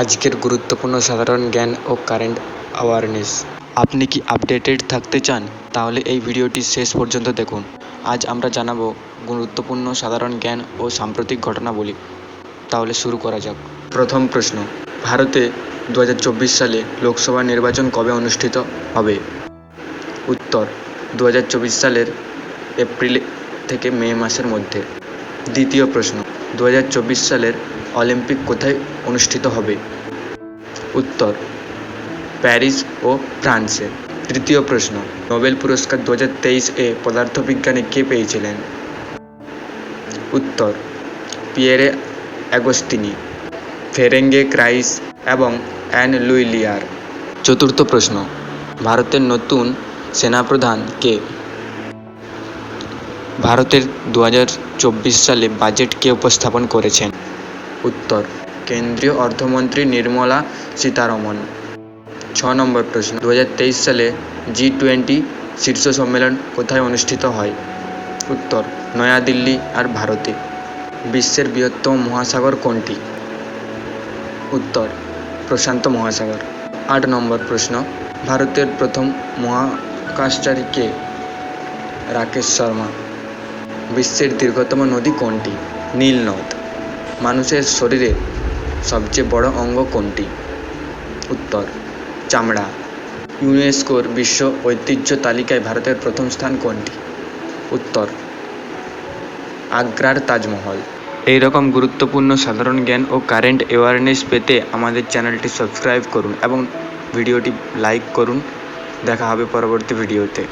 আজকের গুরুত্বপূর্ণ সাধারণ জ্ঞান ও কারেন্ট অ্যাওয়ারনেস আপনি কি আপডেটেড থাকতে চান? তাহলে এই ভিডিওটি শেষ পর্যন্ত দেখুন। আজ আমরা জানাব গুরুত্বপূর্ণ সাধারণ জ্ঞান ও সাম্প্রতিক ঘটনাবলী। তাহলে শুরু করা যাক। প্রথম প্রশ্ন, ভারতে দু হাজার চব্বিশ সালে লোকসভা নির্বাচন কবে অনুষ্ঠিত হবে? উত্তর দু হাজার চব্বিশ সালের এপ্রিল থেকে মে মাসের মধ্যে। দ্বিতীয় প্রশ্ন দু হাজার চব্বিশ সালের অলিম্পিক কোথায় অনুষ্ঠিত হবে? উত্তর, প্যারিস ও ফ্রান্সে। তৃতীয় প্রশ্ন, নোবেল পুরস্কার দু হাজার তেইশ এ পদার্থবিজ্ঞানে কে পেয়েছিলেন? উত্তর, পিয়েরে অ্যাগোস্তিনি ফেরেঙ্গে ক্রাইস এবং অ্যান লুইলিয়ার চতুর্থ প্রশ্ন, ভারতের নতুন সেনাপ্রধান কে? ভারতের দু হাজার চব্বিশ সালে বাজেট কে উপস্থাপন করেছেন? উত্তর, কেন্দ্রীয় অর্থমন্ত্রী নির্মলা সীতারমন। ছ নম্বর প্রশ্ন দু হাজার তেইশ সালে জি টোয়েন্টি শীর্ষ সম্মেলন কোথায় অনুষ্ঠিত হয়? উত্তর, নয়াদিল্লি আর ভারতে। বিশ্বের বৃহত্তম মহাসাগর কোনটি? উত্তর, প্রশান্ত মহাসাগর। আট নম্বর প্রশ্ন, ভারতের প্রথম মহাকাশচারী কে? রাকেশ শর্মা। বিশ্বের দীর্ঘতম নদী কোনটি? নীল নদ। মানুষের শরীরে সবচেয়ে বড় অঙ্গ কোনটি? উত্তর, চামড়া। ইউনেস্কোর বিশ্ব ঐতিহ্য তালিকায় ভারতের প্রথম স্থান কোনটি? উত্তর, আগ্রার তাজমহল। এই রকম গুরুত্বপূর্ণ সাধারণ জ্ঞান ও কারেন্ট অ্যাওয়ারনেস পেতে আমাদের চ্যানেলটি সাবস্ক্রাইব করুন এবং ভিডিওটি লাইক করুন। দেখা হবে পরবর্তী ভিডিওতে।